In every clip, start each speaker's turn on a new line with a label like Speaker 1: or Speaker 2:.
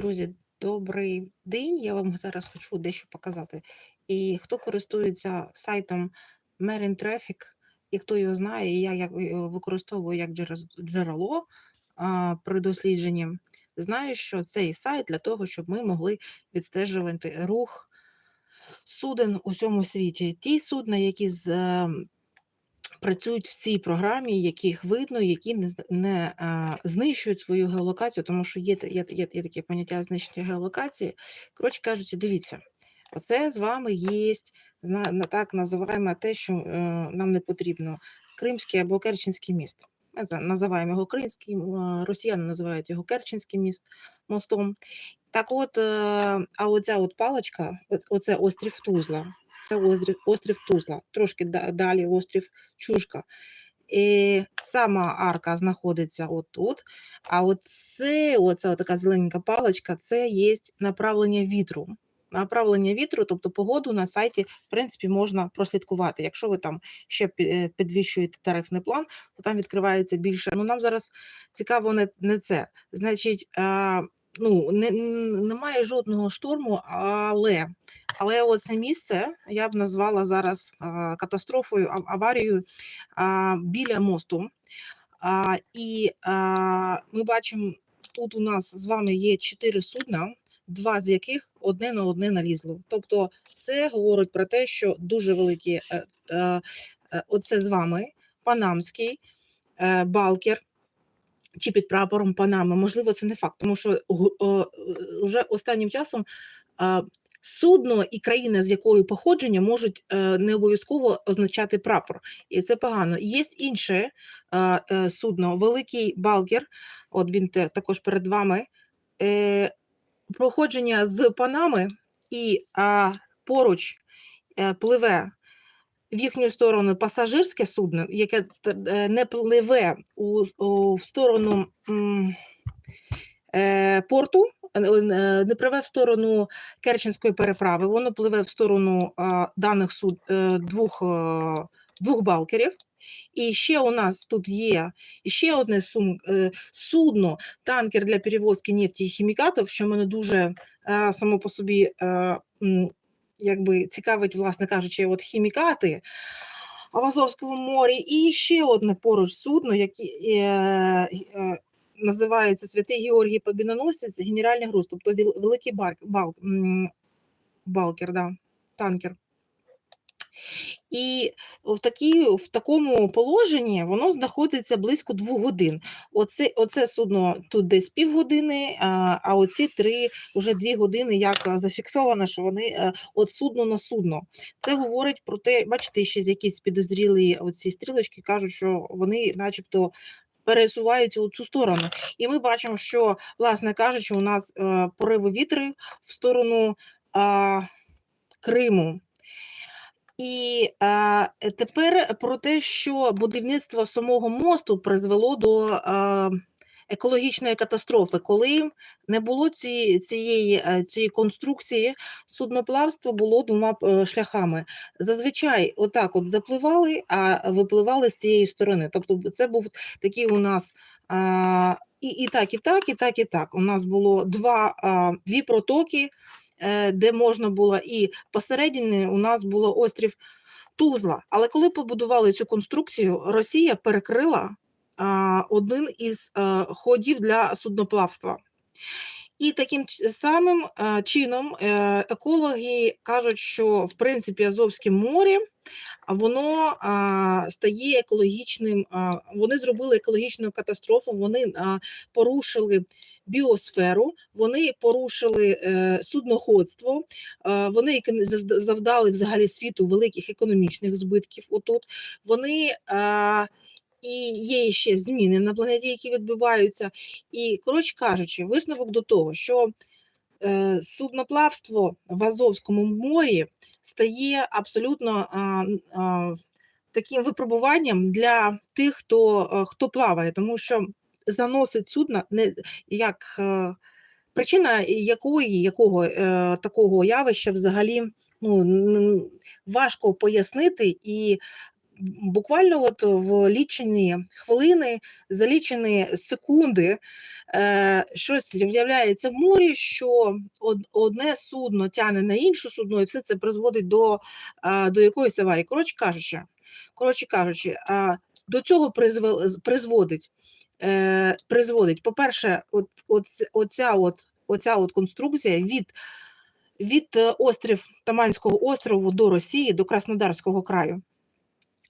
Speaker 1: Друзі, добрий день. Я вам зараз хочу дещо показати. І хто користується сайтом Marine Traffic, і хто його знає, я його використовую як джерело при дослідженні, знаю, що цей сайт для того, щоб ми могли відстежувати рух суден у всьому світі. Ті судна, які з, працюють в цій програмі, яких видно, які не, не а, знищують свою геолокацію, тому що є, є, є, є таке поняття знищення геолокації. Коротше кажучи, дивіться, оце з вами є на, так називаємо те, що е, нам не потрібно. Кримський або Керченський міст. Ми називаємо його Кримським, е, росіяни називають його Керченським міст мостом. Так от, е, а оця от паличка, оц- оце острів Тузла. Це острів, Тузла, трошки далі острів Чушка. І сама арка знаходиться отут. А оце, оця така зелененька паличка, це є направлення вітру. Направлення вітру, тобто погоду на сайті, в принципі, можна прослідкувати. Якщо ви там ще е, підвищуєте тарифний план, то там відкривається більше. Ну, нам зараз цікаво не, це. Значить, ну, не, немає жодного шторму, але але оце місце я б назвала зараз а, катастрофою, ав- аварією а, біля мосту. А, і а, ми бачимо, тут у нас з вами є чотири судна, два з яких одне на одне налізло. Тобто, це говорить про те, що дуже великі, е, е, е, оце з вами панамський е, балкер. Чи під прапором Панами, можливо, це не факт, тому що е, вже останнім часом судно і країна, з якою походження, можуть е, не обов'язково означати прапор, і це погано. Є інше е, е, судно, великий балкер, от він також перед вами. Е, Походження з Панами, і поруч е, пливе в їхню сторону пасажирське судно, яке е, не пливе у, у, в сторону. е, порту, е, е, не пливе в сторону Керченської переправи, воно пливе в сторону а, даних суд, е, двох, е, двох балкерів. І ще у нас тут є ще одне сум, е, судно, танкер для перевозки нефті і хімікатів, що мене дуже е, само по собі е, якби цікавить, власне кажучи, от хімікати в Азовському морі. І ще одне поруч судно, яке е, е, називається Святий Георгій Побіноносець, генеральний груз, тобто великий балк, балк, балкер, да, танкер. І в, такій, в такому положенні воно знаходиться близько двох годин. Оце, оце судно тут десь півгодини, а, а оці три вже дві години, як зафіксовано, що вони е, от судно на судно. Це говорить про те, бачите, ще якісь підозрілі оці стрілочки кажуть, що вони, начебто, пересуваються у цю сторону. І ми бачимо, що, власне кажучи, у нас е, пориви вітри в сторону а, Криму. І а, тепер про те, що будівництво самого мосту призвело до а, екологічної катастрофи, коли не було ці, цієї, е, цієї конструкції, судноплавство було двома е, шляхами. Зазвичай отак от запливали, а випливали з цієї сторони. Тобто це був такий у нас. А, і, і так, і так, і так, і так. У нас було два, а, дві протоки, де можна було, і посередині у нас було острів Тузла. Але коли побудували цю конструкцію, Росія перекрила один із ходів для судноплавства. І таким самим чином е, екологи кажуть, що в принципі Азовське море воно стає екологічним. Вони зробили екологічну катастрофу, вони порушили біосферу, вони порушили е, судноходство, е, вони завдали взагалі світу великих економічних збитків. Отут вони. І є ще зміни на планеті, які відбуваються. І, коротше кажучи, висновок до того, що е, судноплавство в Азовському морі стає абсолютно таким випробуванням для тих, хто, е, хто плаває, тому що заносить судна не як е, причина якої якого е, такого явища взагалі ну, важко пояснити і буквально от в лічені хвилини, за лічені секунди е, щось з'являється в морі, що одне судно тягне на інше судно, і все це призводить до, а, до якоїсь аварії. Коротше кажучи, коротше кажучи, а, до цього призводить, е, призводить, по-перше, от, от, оця, от, оця от конструкція від від е, острів Таманського острову до Росії, до Краснодарського краю.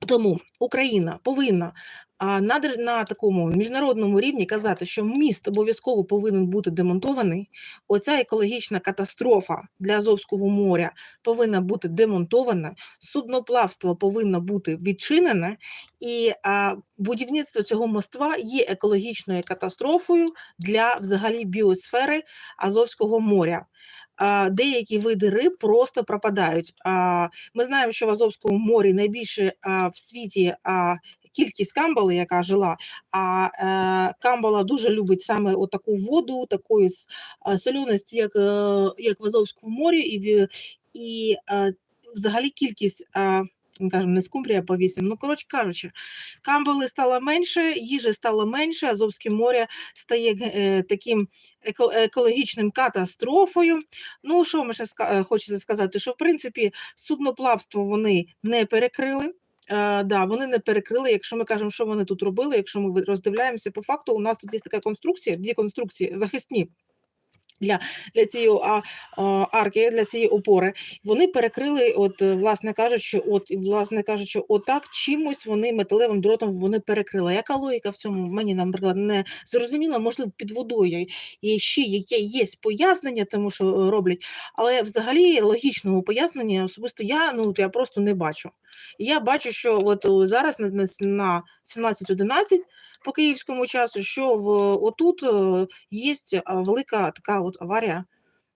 Speaker 1: Тому Україна повинна на, на такому міжнародному рівні казати, що міст обов'язково повинен бути демонтований. Оця екологічна катастрофа для Азовського моря повинна бути демонтована, судноплавство повинно бути відчинене, і а, будівництво цього моства є екологічною катастрофою для взагалі біосфери Азовського моря. Деякі види риб просто пропадають. Ми знаємо, що в Азовському морі найбільше в світі кількість камбали, яка жила. А е, камбала дуже любить саме таку воду, такої соляності, як, е, як в Азовському морі, і, і взагалі кількість. Кажемо, не скумбрія по 8. Ну, коротше кажучи, камбали стало менше, їжі стало менше, Азовське море стає е, таким екологічним катастрофою. Ну, що ми ще е, хочеться сказати, що в принципі судноплавство вони не перекрили. Е, да, вони не перекрили. Якщо ми кажемо, що вони тут робили, якщо ми роздивляємося по факту, у нас тут є така конструкція, дві конструкції захисні. Для, для цієї а, а, арки, для цієї опори, вони перекрили, от, е, власне кажучи, от, власне кажучи, отак чимось вони металевим дротом вони перекрили. Яка логіка в цьому мені, наприклад, не зрозуміла, можливо, під водою і ще яке є пояснення, тому що е, роблять, але взагалі логічного пояснення особисто я ну я просто не бачу. Я бачу, що от зараз на 17.11 по київському часу, що в отут є велика така от аварія,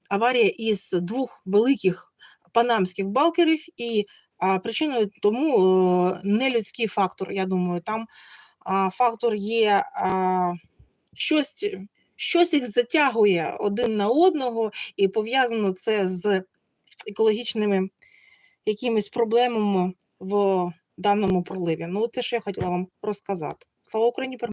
Speaker 1: аварія із двох великих панамських балкерів, і а, причиною тому е, нелюдський фактор. Я думаю, там а, фактор є а, щось, щось їх затягує один на одного, і пов'язано це з екологічними якимись проблемами в даному проливі. Ну, те, що я хотіла вам розказати. Слава Україні!